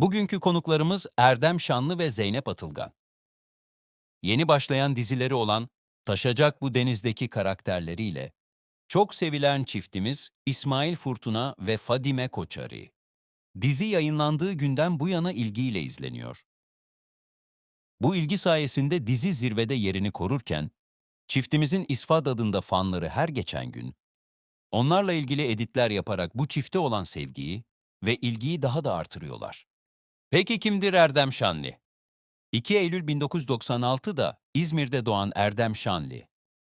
Bugünkü konuklarımız Erdem Şanlı ve Zeynep Atılgan. Yeni başlayan dizileri olan Taşacak Bu Denizdeki karakterleriyle çok sevilen çiftimiz İsmail Furtuna ve Fadime Koçari. Dizi yayınlandığı günden bu yana ilgiyle izleniyor. Bu ilgi sayesinde dizi zirvede yerini korurken, çiftimizin İsfad adında fanları her geçen gün, onlarla ilgili editler yaparak bu çifte olan sevgiyi ve ilgiyi daha da artırıyorlar. Peki kimdir Erdem Şanlı? 2 Eylül 1996'da İzmir'de doğan Erdem Şanlı,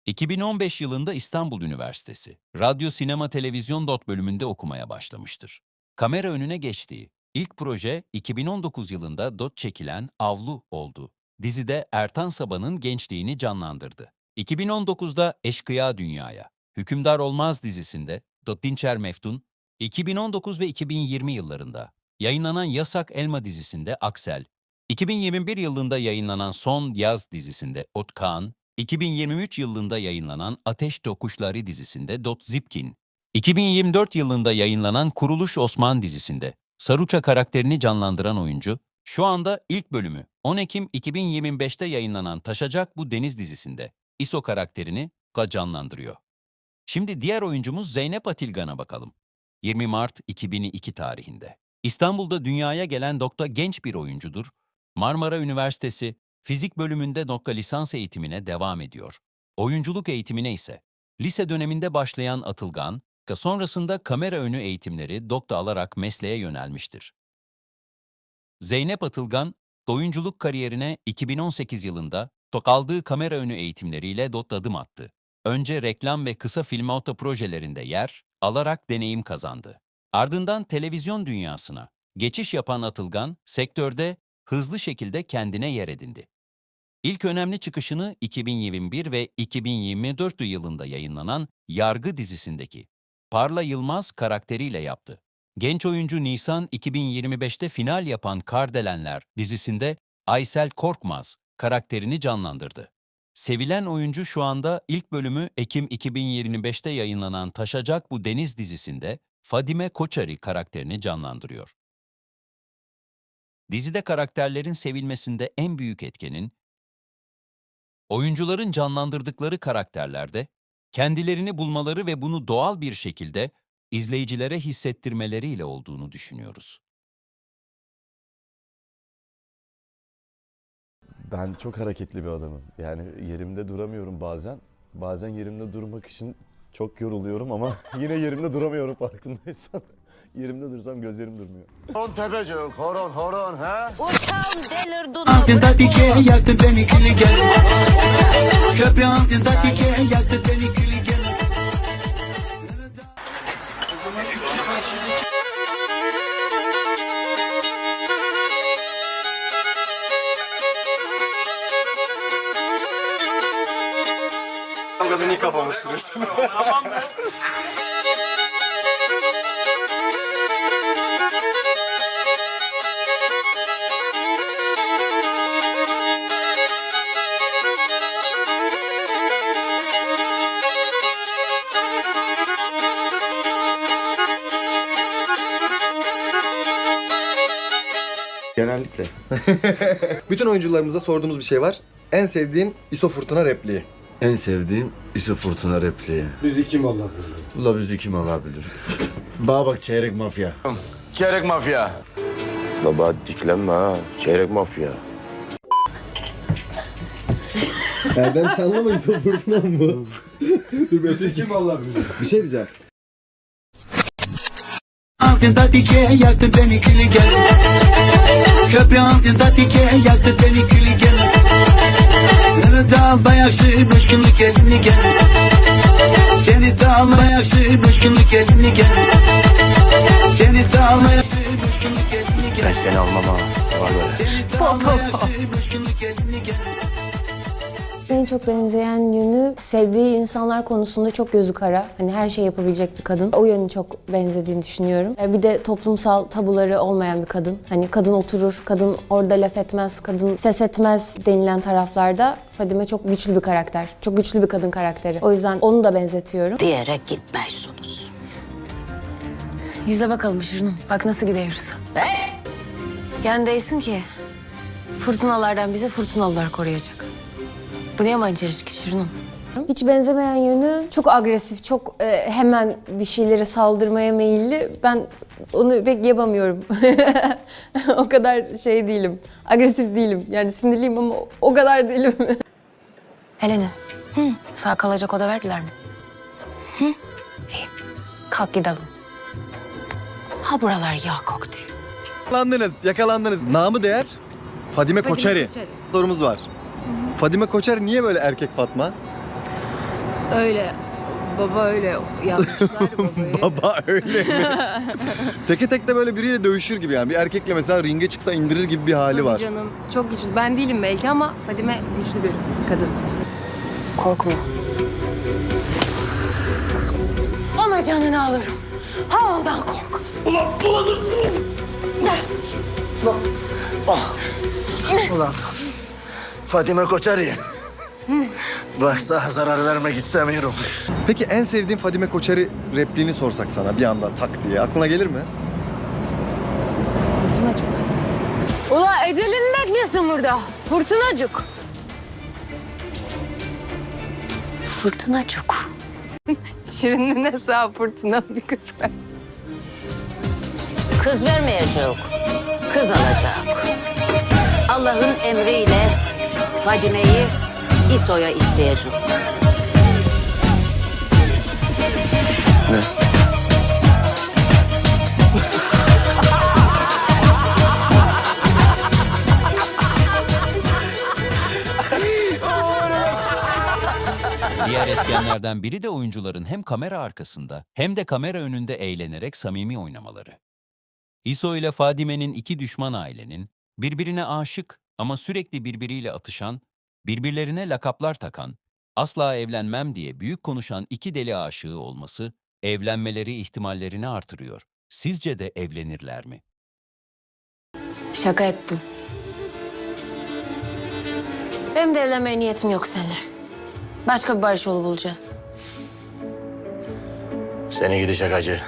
2015 yılında İstanbul Üniversitesi, Radyo Sinema Televizyon Dot bölümünde okumaya başlamıştır. Kamera önüne geçtiği ilk proje 2019 yılında Dot çekilen Avlu oldu. Dizide Ertan Sabah'ın gençliğini canlandırdı. 2019'da Eşkıya Dünyaya, Hükümdar Olmaz dizisinde Dot Dinçer Meftun, 2019 ve 2020 yıllarında yayınlanan Yasak Elma dizisinde Aksel, 2021 yılında yayınlanan Son Yaz dizisinde Otkan, 2023 yılında yayınlanan Ateş Tokuşları dizisinde Dot Zipkin, 2024 yılında yayınlanan Kuruluş Osman dizisinde Saruça karakterini canlandıran oyuncu, şu anda ilk bölümü 10 Ekim 2025'te yayınlanan Taşacak Bu Deniz dizisinde İso karakterini canlandırıyor. Şimdi diğer oyuncumuz Zeynep Atilgan'a bakalım. 20 Mart 2002 tarihinde. İstanbul'da dünyaya gelen Dokta genç bir oyuncudur. Marmara Üniversitesi fizik bölümünde nokta lisans eğitimine devam ediyor. Oyunculuk eğitimine ise lise döneminde başlayan Atılgan, sonrasında kamera önü eğitimleri dokta alarak mesleğe yönelmiştir. Zeynep Atılgan, oyunculuk kariyerine 2018 yılında tok aldığı kamera önü eğitimleriyle dot adım attı. Önce reklam ve kısa film auto projelerinde yer alarak deneyim kazandı. Ardından televizyon dünyasına geçiş yapan Atılgan, sektörde hızlı şekilde kendine yer edindi. İlk önemli çıkışını 2021 ve 2024 yılında yayınlanan Yargı dizisindeki Parla Yılmaz karakteriyle yaptı. Genç oyuncu Nisan 2025'te final yapan Kardelenler dizisinde Aysel Korkmaz karakterini canlandırdı. Sevilen oyuncu şu anda ilk bölümü Ekim 2025'te yayınlanan Taşacak Bu Deniz dizisinde Fadime Koçari karakterini canlandırıyor. Dizide karakterlerin sevilmesinde en büyük etkenin, oyuncuların canlandırdıkları karakterlerde kendilerini bulmaları ve bunu doğal bir şekilde izleyicilere hissettirmeleriyle olduğunu düşünüyoruz. Ben çok hareketli bir adamım. Yani yerimde duramıyorum bazen. Bazen yerimde durmak için çok yoruluyorum ama yine yerimde duramıyorum farkındaysan. yerimde dursam gözlerim durmuyor. Horon tepecik, horon horon he? Uçağım delir dudu. altında dike yaktı beni külü gel. Köprü altında dike Kadın iyi kapamışsınız. Genellikle. Bütün oyuncularımıza sorduğumuz bir şey var. En sevdiğin ISO Furtuna repliği. En sevdiğim İso Fırtına repliği. Bizi kim olabilir? Ula bizi kim alabilir? Bana bak çeyrek mafya. Çeyrek mafya. Baba diklenme ha. Çeyrek mafya. Erdem Şanlı mı ISO Furtuna mı? Dur Bizi kim olabilir? Bir şey diyeceğim. Altında dike yaktı beni külü gel. Köprü altında dike yaktı beni külü gel. Seni dal dayaksı meşgulük elini gel. Seni dal dayaksı meşgulük elini gel. Seni dal dayaksı meşgulük elini gel. Ben seni almam ha. Var böyle. Meşgulük elini gel. En çok benzeyen yönü sevdiği insanlar konusunda çok gözü kara. Hani her şey yapabilecek bir kadın. O yönü çok benzediğini düşünüyorum. E, Bir de toplumsal tabuları olmayan bir kadın. Hani kadın oturur, kadın orada laf etmez, kadın ses etmez denilen taraflarda Fadime çok güçlü bir karakter. Çok güçlü bir kadın karakteri. O yüzden onu da benzetiyorum. Bir yere gitmiyorsunuz. İzle bakalım Şirin'im. Bak nasıl gidiyoruz. Yani değilsin ki fırtınalardan bize fırtınalılar koruyacak. Bu ne yaman çelişki Şirin'im? Hiç benzemeyen yönü çok agresif, çok e, hemen bir şeylere saldırmaya meyilli. Ben onu pek yapamıyorum. o kadar şey değilim, agresif değilim. Yani sinirliyim ama o kadar değilim. Helena, hı, sağ kalacak oda verdiler mi? Hı? İyi, kalk gidelim. Ha buralar yağ koktu. Yakalandınız, yakalandınız. Namı değer Fadime, Koçeri. Sorumuz var. Fadime Koçer niye böyle erkek Fatma? Öyle. Baba öyle yapmışlar babayı. Baba öyle mi? Teke tek de böyle biriyle dövüşür gibi yani. Bir erkekle mesela ringe çıksa indirir gibi bir hali Tabii var. canım. Çok güçlü. Ben değilim belki ama Fadime güçlü bir kadın. Korkma. Ama canını alırım. Ha ondan kork. Ulan Fatime Koçari. Bak sana zarar vermek istemiyorum. Peki en sevdiğin Fadime Koçeri repliğini sorsak sana bir anda tak diye. Aklına gelir mi? Fırtına çok. Ula ecelini bekliyorsun burada. Fırtınacık. Fırtınacık. Şirin'in ne sağ fırtına bir kız var. Kız vermeyecek. Kız alacak. Allah'ın emriyle Fadime'yi İso'ya isteyecek. Diğer etkenlerden biri de oyuncuların hem kamera arkasında hem de kamera önünde eğlenerek samimi oynamaları. İso ile Fadime'nin iki düşman ailenin, birbirine aşık ama sürekli birbiriyle atışan, birbirlerine lakaplar takan, asla evlenmem diye büyük konuşan iki deli aşığı olması, evlenmeleri ihtimallerini artırıyor. Sizce de evlenirler mi? Şaka ettim. Benim de evlenmeye niyetim yok seninle. Başka bir barış yolu bulacağız. Seni gidi şakacı.